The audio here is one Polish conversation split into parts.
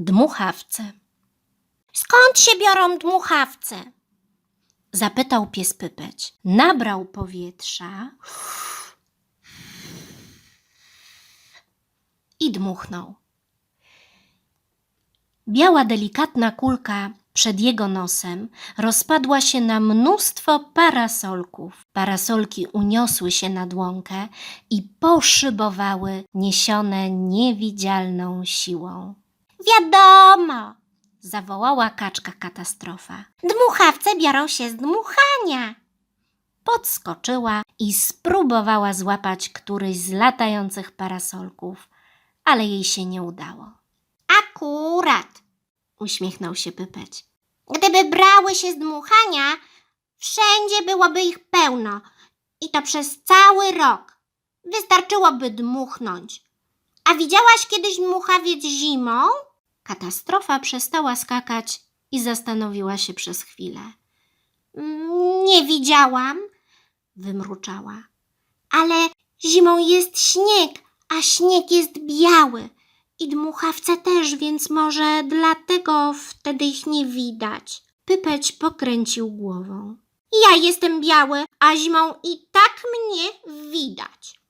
Dmuchawce. Skąd się biorą dmuchawce? Zapytał pies Pypeć. Nabrał powietrza i dmuchnął. Biała, delikatna kulka przed jego nosem rozpadła się na mnóstwo parasolków. Parasolki uniosły się nad łąkę i poszybowały, niesione niewidzialną siłą. Wiadomo, zawołała kaczka katastrofa. Dmuchawce biorą się z dmuchania. Podskoczyła i spróbowała złapać któryś z latających parasolków, ale jej się nie udało. Akurat, uśmiechnął się Pypeć. Gdyby brały się z dmuchania, wszędzie byłoby ich pełno i to przez cały rok. Wystarczyłoby dmuchnąć. A widziałaś kiedyś dmuchawiec zimą? Katastrofa przestała skakać i zastanowiła się przez chwilę. "Mm, Nie widziałam, wymruczała. Ale zimą jest śnieg, a śnieg jest biały. I dmuchawce też, więc może dlatego wtedy ich nie widać. Pypeć pokręcił głową. Ja jestem biały, a zimą i tak mnie widać,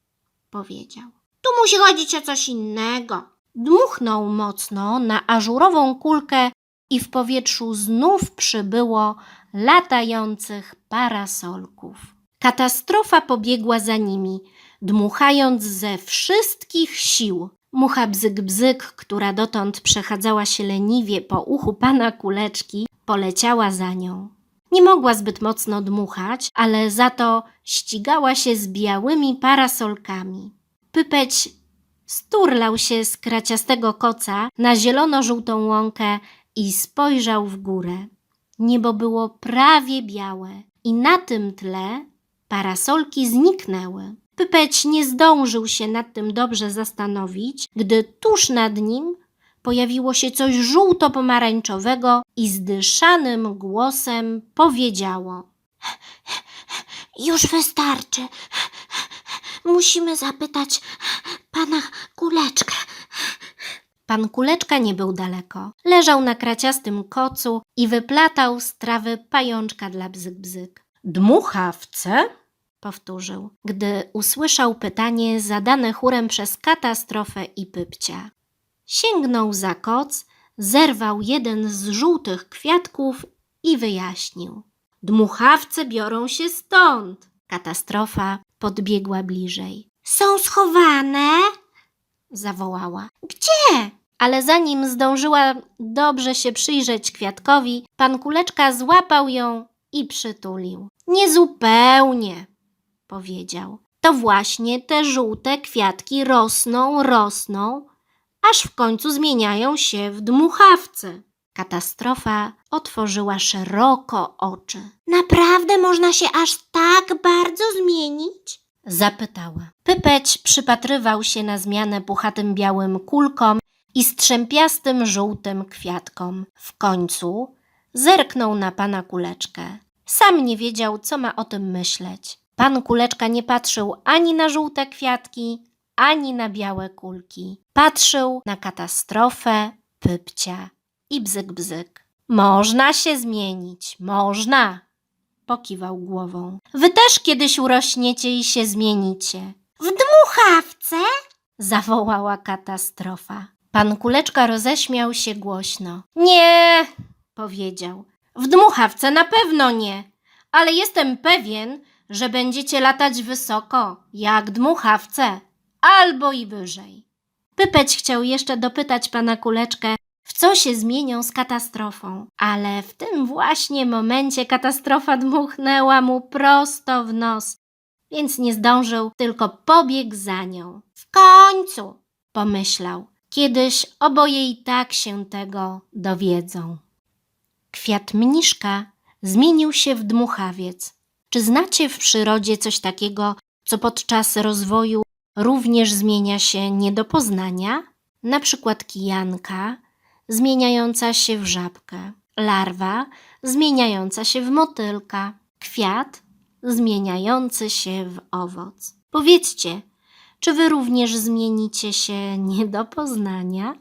powiedział. Tu musi chodzić o coś innego. Dmuchnął mocno na ażurową kulkę i w powietrzu znów przybyło latających parasolków. Katastrofa pobiegła za nimi, dmuchając ze wszystkich sił. Mucha bzyk bzyk, która dotąd przechadzała się leniwie po uchu pana kuleczki, poleciała za nią. Nie mogła zbyt mocno dmuchać, ale za to ścigała się z białymi parasolkami. Pypeć sturlał się z kraciastego koca na zielono-żółtą łąkę i spojrzał w górę. Niebo było prawie białe i na tym tle parasolki zniknęły. Pypeć nie zdążył się nad tym dobrze zastanowić, gdy tuż nad nim pojawiło się coś żółto-pomarańczowego i zdyszanym głosem powiedziało: Już wystarczy. Musimy zapytać pana kuleczkę. Pan kuleczka nie był daleko. Leżał na kraciastym kocu i wyplatał z trawy pajączka dla bzyk-bzyk. Dmuchawce? powtórzył, gdy usłyszał pytanie zadane chórem przez katastrofę i pypcia. Sięgnął za koc, zerwał jeden z żółtych kwiatków i wyjaśnił. Dmuchawce biorą się stąd. Katastrofa podbiegła bliżej. Są schowane? zawołała. Gdzie? Ale zanim zdążyła dobrze się przyjrzeć kwiatkowi, pan kuleczka złapał ją i przytulił. Niezupełnie, powiedział. To właśnie te żółte kwiatki rosną, rosną, aż w końcu zmieniają się w dmuchawce. Katastrofa otworzyła szeroko oczy. Naprawdę można się aż tak bardzo zmienić? Zapytała. Pypeć przypatrywał się na zmianę puchatym białym kulkom i strzępiastym żółtym kwiatkom. W końcu zerknął na pana kuleczkę. Sam nie wiedział, co ma o tym myśleć. Pan kuleczka nie patrzył ani na żółte kwiatki, ani na białe kulki. Patrzył na katastrofę, pypcia i bzyk bzyk. Można się zmienić, można, pokiwał głową. Wy też kiedyś urośniecie i się zmienicie. W dmuchawce? zawołała katastrofa. Pan kuleczka roześmiał się głośno. Nie, powiedział. W dmuchawce na pewno nie, ale jestem pewien, że będziecie latać wysoko, jak dmuchawce, albo i wyżej. Pypeć chciał jeszcze dopytać pana kuleczkę, w co się zmienią z katastrofą, ale w tym właśnie momencie katastrofa dmuchnęła mu prosto w nos, więc nie zdążył, tylko pobiegł za nią. W końcu, pomyślał, kiedyś oboje i tak się tego dowiedzą. Kwiat mniszka zmienił się w dmuchawiec. Czy znacie w przyrodzie coś takiego, co podczas rozwoju również zmienia się nie do poznania? Na przykład kijanka zmieniająca się w żabkę, larwa zmieniająca się w motylka, kwiat zmieniający się w owoc. Powiedzcie, czy wy również zmienicie się nie do poznania?